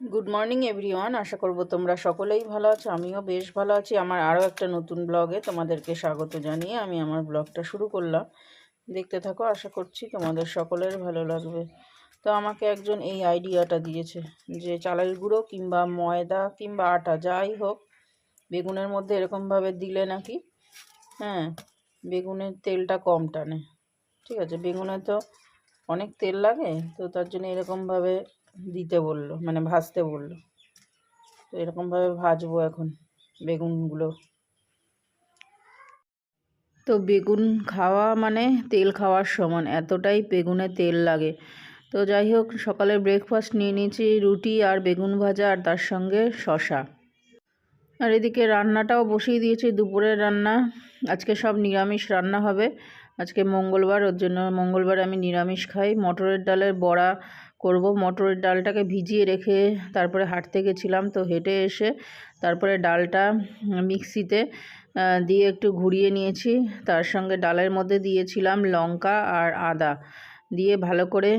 Good morning everyone আশা করব তোমরা সকলেই ভালো আছো, আমিও বেশ ভালো আছি। আমার আরও একটা নতুন ব্লগে তোমাদেরকে স্বাগত জানিয়ে আমি আমার ব্লগটা শুরু করলাম। দেখতে থাকো, আশা করছি তোমাদের সকলের ভালো লাগবে। তো আমাকে একজন এই আইডিয়াটা দিয়েছে যে চালের গুঁড়ো কিংবা ময়দা কিংবা আটা, যাই হোক, বেগুনের মধ্যে এরকমভাবে দিলে নাকি হ্যাঁ বেগুনের তেলটা কম টানে। ঠিক আছে, বেগুনে তো অনেক তেল লাগে, তো তার জন্য এরকমভাবে দিতে বলল মানে ভাজতে বলল। তো এরকমভাবে ভাজবো এখন বেগুনগুলো। তো বেগুন খাওয়া মানে তেল খাওয়ার সমান, এতটাই বেগুনে তেল লাগে। তো যাই হোক সকালে ব্রেকফাস্ট নিয়ে নিয়েছি রুটি আর বেগুন ভাজা আর তার সঙ্গে শশা আর এদিকে রান্নাটাও বসিয়ে দিয়েছি, দুপুরের রান্না। আজকে সব নিরামিষ রান্না হবে। আজকে মঙ্গলবার, ওর জন্য মঙ্গলবার আমি নিরামিষ খাই। মটরের ডালের বড়া করব। মটরের ডালটাকে ভিজিয়ে রেখে তারপরে হাঁটতে গেছিলাম তো হেঁটে এসে তারপরে ডালটা মিক্সিতে দিয়ে একটু ঘুরিয়ে নিয়েছি। তার সঙ্গে ডালের মধ্যে দিয়েছিলাম লঙ্কা আর আদা। দিয়ে ভালো করে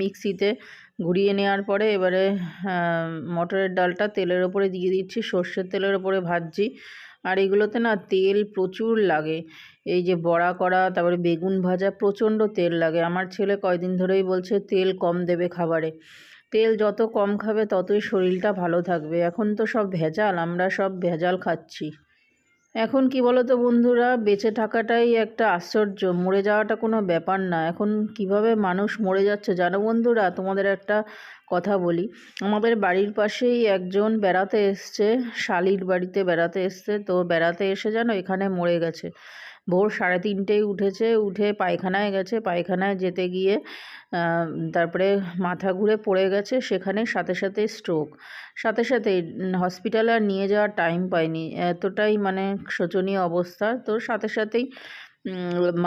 মিক্সিতে ঘুরিয়ে নেওয়ার পরে এবারে মটরের ডালটা তেলের ওপরে দিয়ে দিচ্ছি। সর্ষের তেলের ওপরে ভাজছি। আর এগুলোতে না তেল প্রচুর লাগে। এই যে বড়া করা, তারপরে বেগুন ভাজা, প্রচণ্ড তেল লাগে। আমার ছেলে কয়দিন ধরেই বলছে, তেল কম দেবে খাবারে। তেল যত কম খাবে, ততই শরীরটা ভালো থাকবে। এখন তো সব ভেজাল, আমরা সব ভেজাল খাচ্ছি। এখন কি বলো তো বন্ধুরা, বেঁচে থাকাটাই একটা আশ্চর্য, মরে যাওয়াটা কোনো ব্যাপার না। এখন কীভাবে মানুষ মরে যাচ্ছে জানো বন্ধুরা? তোমাদের একটা কথা বলি। আমাদের বাড়ির পাশেই একজন বেড়াতে এসছে, শালির বাড়িতে বেড়াতে এসছে। তো বেড়াতে এসে যেন এখানে মরে গেছে। ভোর সাড়ে তিনটেই উঠেছে, উঠে পায়খানায় গেছে, পায়খানায় যেতে গিয়ে তারপরে মাথা ঘুরে পড়ে গেছে, সেখানে সাথে সাথে স্ট্রোক সাথে সাথে হসপিটালে আর নিয়ে যাওয়ার টাইম পায়নি এতটাই মানে শোচনীয় অবস্থা। তো সাথে সাথেই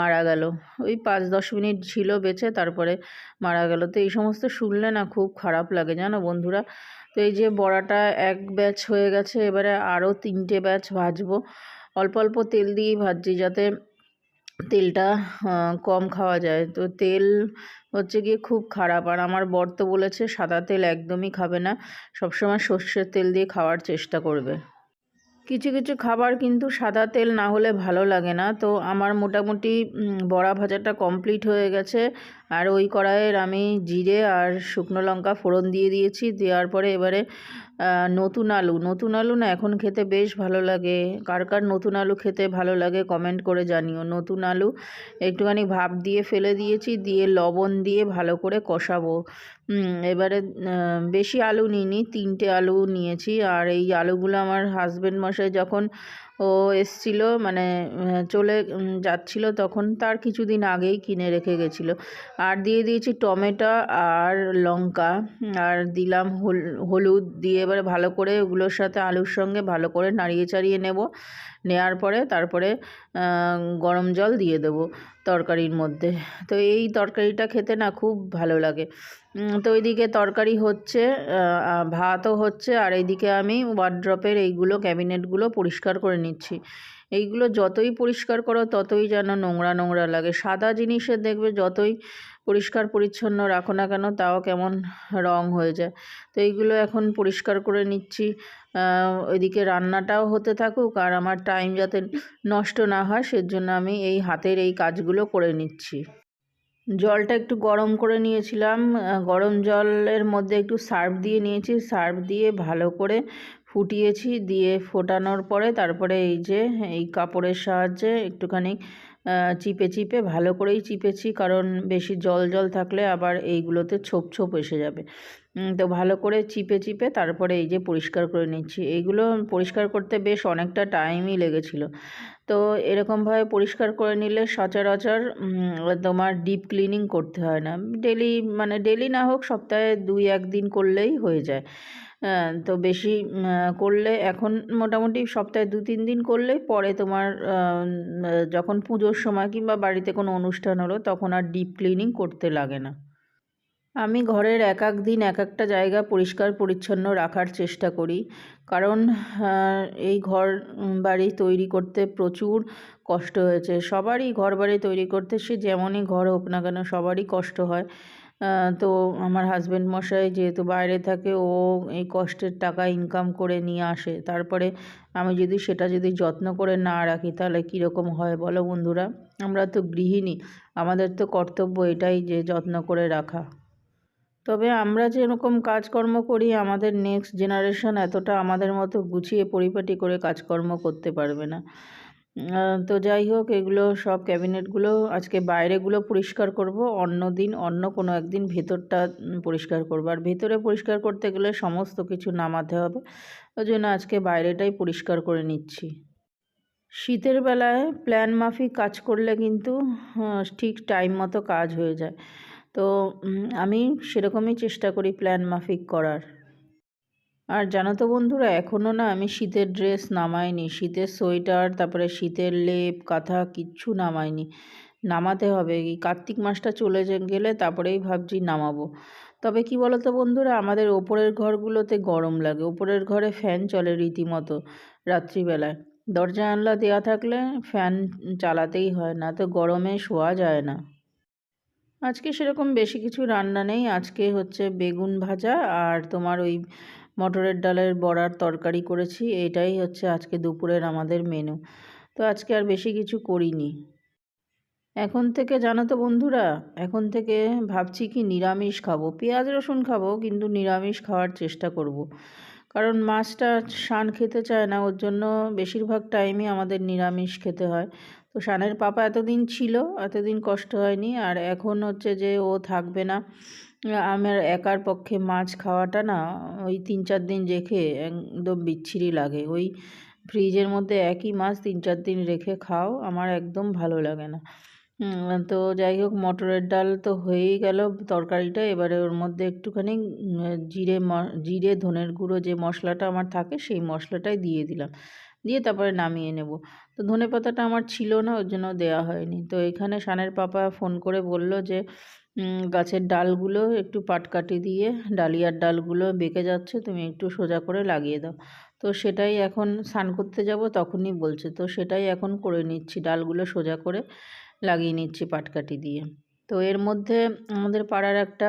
মারা গেল। ওই পাঁচ দশ মিনিট ছিল বেঁচে, তারপরে মারা গেল। তো এই সমস্ত শুনলে না খুব খারাপ লাগে, জানো বন্ধুরা? তো এই যে বড়াটা এক ব্যাচ হয়ে গেছে, এবারে আরও তিনটে ব্যাচ ভাজবো। অল্প অল্প তেল দিয়েই ভাজছি যাতে তেলটা কম খাওয়া যায়। তো তেল হচ্ছে গিয়ে খুব খারাপ। আর আমার বর তো বলেছে, সাদা তেল একদমই খাবে না। সবসময় সর্ষের তেল দিয়ে খাওয়ার চেষ্টা করবে। কিছু কিছু খাবার কিন্তু সাদা তেল না হলে ভালো লাগে না। তো আমার মোটামুটি বড়া ভাজাটা কমপ্লিট হয়ে গেছে। আর ওই কড়াইয়ের আমি জিরে আর শুকনো লঙ্কা ফোড়ন দিয়ে দিয়েছি। দেওয়ার পরে এবারে নতুন আলু। নতুন আলু না এখন খেতে বেশ ভালো লাগে। কার কার নতুন আলু খেতে ভালো লাগে কমেন্ট করে জানিও। নতুন আলু একটুখানি ভাপ দিয়ে ফেলে দিয়েছি, দিয়ে লবণ দিয়ে ভালো করে কষাবো। এবারে বেশি আলু নিইনি, তিনটে আলু নিয়েছি। আর এই আলুগুলো আমার হাজব্যান্ড মশাই যখন ও এসছিল মানে চলে যাচ্ছিল তখন তার কিছুদিন আগেই কিনে রেখে গেছিল। আর দিয়ে দিয়েছি টমেটো আর লঙ্কা, আর দিলাম হলুদ দিয়ে এবারে ভালো করে ওগুলোর সাথে আলুর সঙ্গে ভালো করে নাড়িয়ে চাড়িয়ে নেব। নেওয়ার পরে তারপরে গরম জল দিয়ে দেবো তরকারির মধ্যে। তো এই তরকারিটা খেতে না খুব ভালো লাগে। তো ওইদিকে তরকারি হচ্ছে ভাতও হচ্ছে, আর এইদিকে আমি ওয়ার্ড্রপের এইগুলো ক্যাবিনেটগুলো পরিষ্কার করে নিচ্ছি। এইগুলো যতই পরিষ্কার করো, ততই যেন নোংরা নোংরা লাগে। সাদা জিনিসের দেখবে যতই পরিষ্কার পরিচ্ছন্ন রাখো না কেন, তাও কেমন রং হয়ে যায়। তো এইগুলো এখন পরিষ্কার করে নিচ্ছি। ওইদিকে রান্নাটাও হতে থাকুক আর আমার টাইম যাতে নষ্ট না হয়, সেজন্য আমি এই হাতের এই কাজগুলো করে নিচ্ছি। জলটা একটু গরম করে নিয়েছিলাম। গরম জলের মধ্যে একটু সার্ফ দিয়ে নিয়েছি। সার্ফ দিয়ে ভালো করে ফুটিয়েছি, দিয়ে ফোটানোর পরে তারপরে এই যে, এই কাপড়ের সাহায্যে একটুখানি চিপে চিপে, ভালো করেই চিপেছি, কারণ বেশি জল জল থাকলে আবার এইগুলোতে ছোপ ছোপ এসে যাবে। তো ভালো করে চিপে চিপে তারপরে এই যে পরিষ্কার করে নিচ্ছি। এইগুলো পরিষ্কার করতে বেশ অনেকটা টাইমই লেগেছিলো। তো এরকমভাবে পরিষ্কার করে নিলে সচরাচর তোমার ডিপ ক্লিনিং করতে হয় না। ডেলি মানে ডেলি না হোক সপ্তাহে দুই একদিন করলেই হয়ে যায়। তো বেশি করলে এখন মোটামুটি সপ্তাহে দু তিন দিন করলেই পরে তোমার যখন পুজোর সময় কিংবা বাড়িতে কোনো অনুষ্ঠান হলো তখন আর ডিপ ক্লিনিং করতে লাগে না। আমি ঘরের এক এক দিন এক একটা জায়গা পরিষ্কার পরিচ্ছন্ন রাখার চেষ্টা করি। কারণ এই ঘর বাড়ি তৈরি করতে প্রচুর কষ্ট হয়েছে। সবারই ঘর বাড়ি তৈরি করতে সে যেমনই ঘর হোক না কেন সবারই কষ্ট হয়। তো আমার হাজব্যান্ড মশাই যেহেতু বাইরে থাকে, ও এই কষ্টের টাকা ইনকাম করে নিয়ে আসে। তারপরে আমি যদি সেটা যদি যত্ন করে না রাখি, তাহলে কীরকম হয় বলো বন্ধুরা? আমরা তো গৃহিণী, আমাদের তো কর্তব্য এটাই যে যত্ন করে রাখা। তবে আমরা যেরকম কাজকর্ম করি, আমাদের নেক্সট জেনারেশন এতটা আমাদের মতো গুছিয়ে পরিপাটি করে কাজকর্ম করতে পারবে না। তো যাই হোক, এগুলো সব ক্যাবিনেটগুলো আজকে বাইরেগুলো পরিষ্কার করব। অন্য দিন, অন্য কোনো একদিন ভেতরটা পরিষ্কার করব। আর ভেতরে পরিষ্কার করতে গেলে সমস্ত কিছু নামাতে হবে। ওই জন্য আজকে বাইরেটাই পরিষ্কার করে নিচ্ছি। শীতের বেলায় প্ল্যান মাফিক কাজ করলে কিন্তু ঠিক টাইম মতো কাজ হয়ে যায়। তো আমি সেরকমই চেষ্টা করি প্ল্যান মাফিক করার। আর জানো তো বন্ধুরা এখনও না আমি শীতের ড্রেস নামাইনি, শীতের সোয়েটার, তারপরে শীতের লেপ, কাঁথা কিচ্ছু নামাইনি। নামাতে হবে, এই কার্তিক মাসটা চলে গেলে তারপরেই ভাবছি নামাবো। তবে কি বলো তো বন্ধুরা, আমাদের ওপরের ঘরগুলোতে গরম লাগে, ওপরের ঘরে ফ্যান চলে রীতিমতো রাত্রিবেলায়। দরজা জানলা দেওয়া থাকলে ফ্যান চালাতেই হয়, না তো গরমে শোয়া যায় না। আজকে সেরকম বেশি কিছু রান্না নেই। আজকে হচ্ছে বেগুন ভাজা আর তোমার ওই মটরের ডালের বড়ার তরকারি করেছি। এটাই হচ্ছে আজকে দুপুরের আমাদের মেনু তো আজকে আর বেশি কিছু করিনি। এখন থেকে জানো তো বন্ধুরা, এখন থেকে ভাবছি কি নিরামিষ খাব। পেঁয়াজ রসুন খাব, কিন্তু নিরামিষ খাওয়ার চেষ্টা করব। কারণ মাছটা শান খেতে চায় না, ওর জন্য বেশিরভাগ টাইমই আমাদের নিরামিষ খেতে হয়। তো শানের পাপা এতদিন ছিল, এতদিন কষ্ট হয়নি আর এখন হচ্ছে যে ও থাকবে না। আমার একার পক্ষে মাছ খাওয়াটা না, ওই তিন চার দিন রেখে একদম বিচ্ছিরি লাগে। ওই ফ্রিজের মধ্যে একই মাছ তিন চার দিন রেখে খাও, আমার একদম ভালো লাগে না। তো যাই হোক, মটরের ডাল তো হয়েই গেল তরকারিটা। এবারে ওর মধ্যে একটুখানি জিরে জিরে ধনের গুঁড়ো যে মশলাটা আমার থাকে, সেই মশলাটাই দিয়ে দিলাম। দিয়ে তারপরে নামিয়ে নেব। তো ধনে পাতাটা আমার ছিল না, ওর জন্য দেওয়া হয়নি। তো এখানে সানের পাপা ফোন করে বলল যে গাছের ডালগুলো একটু পাটকাঠি দিয়ে, ডালিয়ার ডালগুলো বেঁকে যাচ্ছে, তুমি একটু সোজা করে লাগিয়ে দাও। তো সেটাই এখন স্নান করতে যাব, তখনই বলছে। তো সেটাই এখন করে নিচ্ছি, ডালগুলো সোজা করে লাগিয়ে নিচ্ছি পাটকাঠি দিয়ে। তো এর মধ্যে আমাদের পাড়ার একটা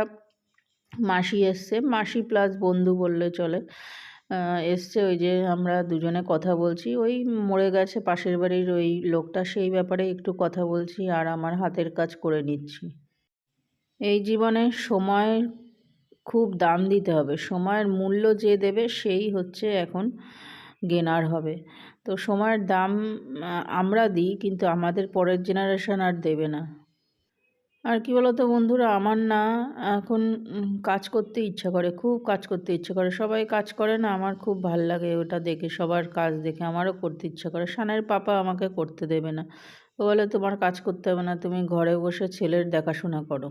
মাসি এসছে, মাসি প্লাস বন্ধু বললে চলে। এসছে ওই যে আমরা দুজনে কথা বলছি। ওই মরে গেছে পাশের বাড়ির ওই লোকটা, সেই ব্যাপারে একটু কথা বলছি আর আমার হাতের কাজ করে নিচ্ছি। এই জীবনে সময় খুব দাম দিতে হবে। সময়ের মূল্য যে দেবে সেই হচ্ছে এখন গেনার হবে। তো সময়ের দাম আমরা দিই কিন্তু আমাদের পরের জেনারেশন আর দেবে না। আর কি বলতো বন্ধুরা, আমার না এখন কাজ করতে ইচ্ছা করে, খুব কাজ করতে ইচ্ছা করে। সবাই কাজ করে না, আমার খুব ভালো লাগে ওটা দেখে, সবার কাজ দেখে, আমারও করতে ইচ্ছা করে। সানের পাপা আমাকে করতে দেবে না। ও বলে, তোমার কাজ করতে হবে না, তুমি ঘরে বসে ছেলের দেখাশোনা করো।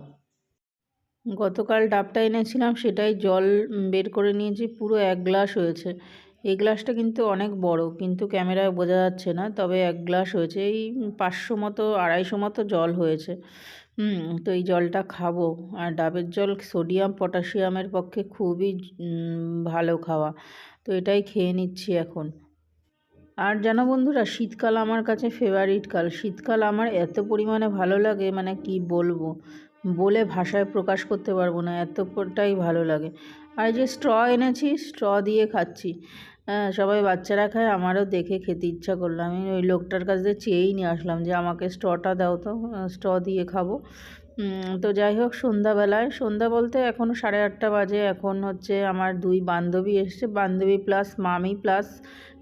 গতকাল ডাবটা এনেছিলাম, সেটাই জল বের করে নিয়েছি, পুরো এক গ্লাস হয়েছে। এই গ্লাসটা কিন্তু অনেক বড়, কিন্তু ক্যামেরায় বোঝা যাচ্ছে না, তবে এক গ্লাস হয়েছে, এই পাঁচশো মতো, আড়াইশো মতো জল হয়েছে। তো এই জলটা খাব। আর ডাবের জল সোডিয়াম, পটাশিয়ামের পক্ষে খুবই ভালো খাওয়া। তো এটাই খেয়ে নিচ্ছি এখন। আর জানো বন্ধুরা, শীতকাল আমার কাছে ফেভারিট কাল। শীতকাল আমার এত পরিমাণে ভালো লাগে মানে কি বলব? বলে ভাষায় প্রকাশ করতে পারব না, এতটাই ভালো লাগে। আর যে স্ট্র এনেছি, স্ট্র দিয়ে খাচ্ছি। সবাই বাচ্চারা খায়, আমারও দেখে খেতে ইচ্ছা করল। আমি ওই লোকটার কাছ দিয়ে চেয়েই নিয়ে আসলাম যে, আমাকে স্টটা দাও তো, স্ট দিয়ে খাব। তো যাই হোক, সন্ধ্যাবেলায়, সন্ধ্যা বলতে এখন সাড়ে আটটা বাজে। এখন হচ্ছে আমার দুই বান্ধবী এসছে, বান্ধবী প্লাস মামি প্লাস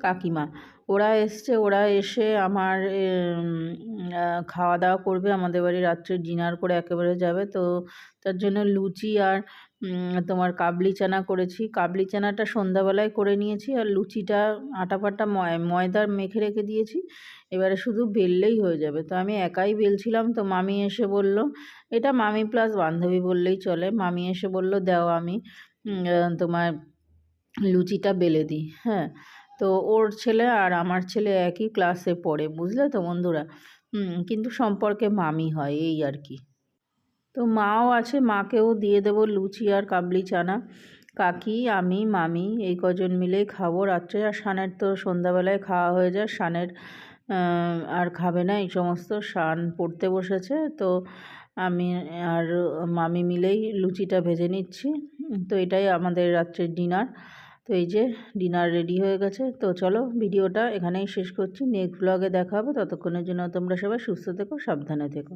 কাকিমা। ওরা এসছে, ওরা এসে আমার খাওয়া দাওয়া করবে। আমাদের বাড়ি রাত্রে ডিনার করে একেবারে যাবে। তো তার জন্য লুচি আর তোমার কাবলি চানা করেছি। কাবলি চানাটা সন্ধ্যাবেলায় করে নিয়েছি আর লুচিটা আটা ময়, ময়দার মেখে রেখে দিয়েছি। এবারে শুধু বেললেই হয়ে যাবে। তো আমি একাই বেলছিলাম। তো মামি এসে বলল, এটা মামি প্লাস বান্ধবী বললেই চলে। মামি এসে বলল, দাও আমি তোমার লুচিটা বেলে দিই। হ্যাঁ। তো ওর ছেলে আর আমার ছেলে একই ক্লাসে পড়ে বুঝলে তো বন্ধুরা? কিন্তু সম্পর্কে মামি হয় এই আর কি। তো মাও আছে মাকেও দিয়ে দেবো লুচি আর কাবলি চানা। কাকি আমি মামি এই কজন মিলেই খাব রাত্রে। আর শানের তো সন্ধ্যাবেলায় খাওয়া হয়ে যায় আহ, আর খাবে না এই সমস্ত শান পড়তে বসেছে। তো আমি আর মামি মিলেই লুচিটা ভেজে নিচ্ছি। তো এটাই আমাদের রাত্রের ডিনার তো এই যে ডিনার রেডি হয়ে গেছে। তো চলো ভিডিওটা এখানেই শেষ করছি। নেক্সট ব্লগে দেখা হবে ততক্ষণের জন্য তোমরা সবাই সুস্থ থেকো, সাবধানে থেকো।